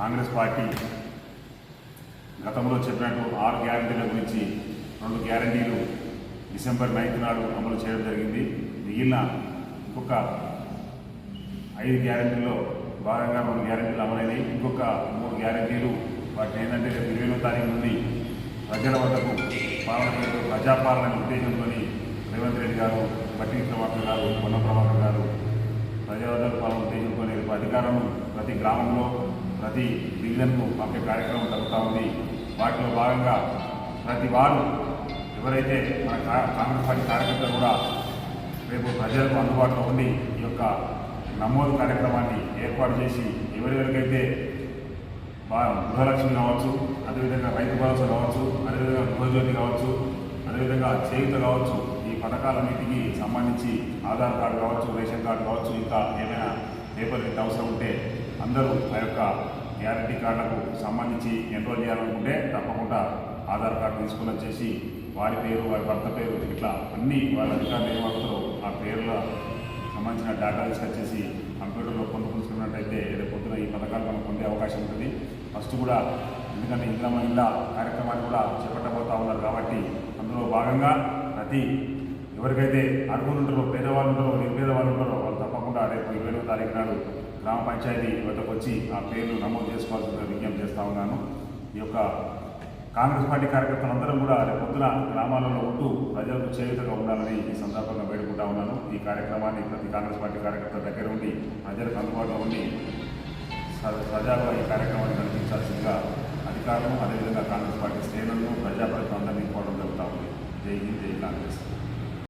Congress party గతంలో చెప్పినట్టు ఆరు గ్యారంటీల గురించి రెండు గ్యారంటీలు డిసెంబర్ నైన్త్ నాడు అమలు చేయడం జరిగింది. మిగిలిన ఇంకొక ఐదు గ్యారంటీల్లో భాగంగా రెండు గ్యారంటీలు అమలైనవి ఇంకొక మూడు గ్యారంటీలు వాటిని ఏంటంటే రేపు ఇరవై తారీఖు నుండి ప్రజల వద్దకు పాలన పేరు ప్రజాపాలన ఉద్దేశంతో రేవంత్ రెడ్డి గారు బట్టి ప్రభాకర్ గారు పొన్న ప్రభాకర్ గారు ప్రజల వద్దకు పాలన ఉద్దేశంతో రేపు అధికారం ప్రతి గ్రామంలో ప్రతి డివిజన్కు పంపే కార్యక్రమం జరుగుతూ ఉంది. వాటిలో భాగంగా ప్రతి వారు ఎవరైతే మన కాంగ్రెస్ పార్టీ కార్యకర్తలు కూడా రేపు ప్రజలకు అందుబాటులో ఉండి ఈ యొక్క నమోదు కార్యక్రమాన్ని ఏర్పాటు చేసి ఎవరెవరికైతే గృహలక్ష్మి కావచ్చు అదేవిధంగా రైతు భరోసా కావచ్చు అదేవిధంగా గృహజ్యోతి కావచ్చు అదేవిధంగా చేయుత కావచ్చు ఈ పథకాలన్నిటికీ సంబంధించి ఆధార్ కార్డు కావచ్చు రేషన్ కార్డు కావచ్చు ఇంకా ఏమైనా పేపర్ ఎంత అవసరం ఉంటే అందరూ ఆ యొక్క గ్యారంటీ కార్డులకు సంబంధించి ఎన్రోల్ చేయాలనుకుంటే తప్పకుండా ఆధార్ కార్డు తీసుకుని వచ్చేసి వారి పేరు వారి భర్త పేరు ఇట్లా అన్ని వాళ్ళ అధికారులు ఏమవుతారో ఆ పేర్ల సంబంధించిన డేటా తీసుకొచ్చేసి కంప్యూటర్లో పొందుకుంటున్నట్టయితే రేపు పొద్దున ఈ పథకాలు మనం పొందే అవకాశం ఉంటుంది. ఫస్ట్ కూడా ఎందుకంటే ఇందిరా మహిళ కార్యక్రమాన్ని కూడా చేపట్టబోతా ఉన్నారు కాబట్టి అందులో భాగంగా ప్రతి ఎవరికైతే అర్హులు ఉంటారో పేదవాళ్ళు ఉంటారో నిరుపేదవాళ్ళు ఉంటారో వాళ్ళు తప్పకుండా రేపు ఇరవై తారీఖు నాడు గ్రామ పంచాయతీ వద్దకు వచ్చి ఆ పేర్లు నమోదు చేసుకోవాల్సిన విజ్ఞప్తి చేస్తూ ఉన్నాను. ఈ యొక్క కాంగ్రెస్ పార్టీ కార్యకర్తలందరం కూడా రేపు పొద్దున గ్రామాలలో ఉంటూ ప్రజలకు చేయుతగా ఉండాలని ఈ సందర్భంగా వేడుకుంటా ఉన్నాను. ఈ కార్యక్రమాన్ని ప్రతి కాంగ్రెస్ పార్టీ కార్యకర్త దగ్గర ఉండి ప్రజలకు అందుబాటులో ఉండి స- ప్రజాగా ఈ కార్యక్రమాన్ని నడిపించాల్సిందిగా అధికారులు అదేవిధంగా కాంగ్రెస్ పార్టీ శ్రేణులను ప్రజాప్రతి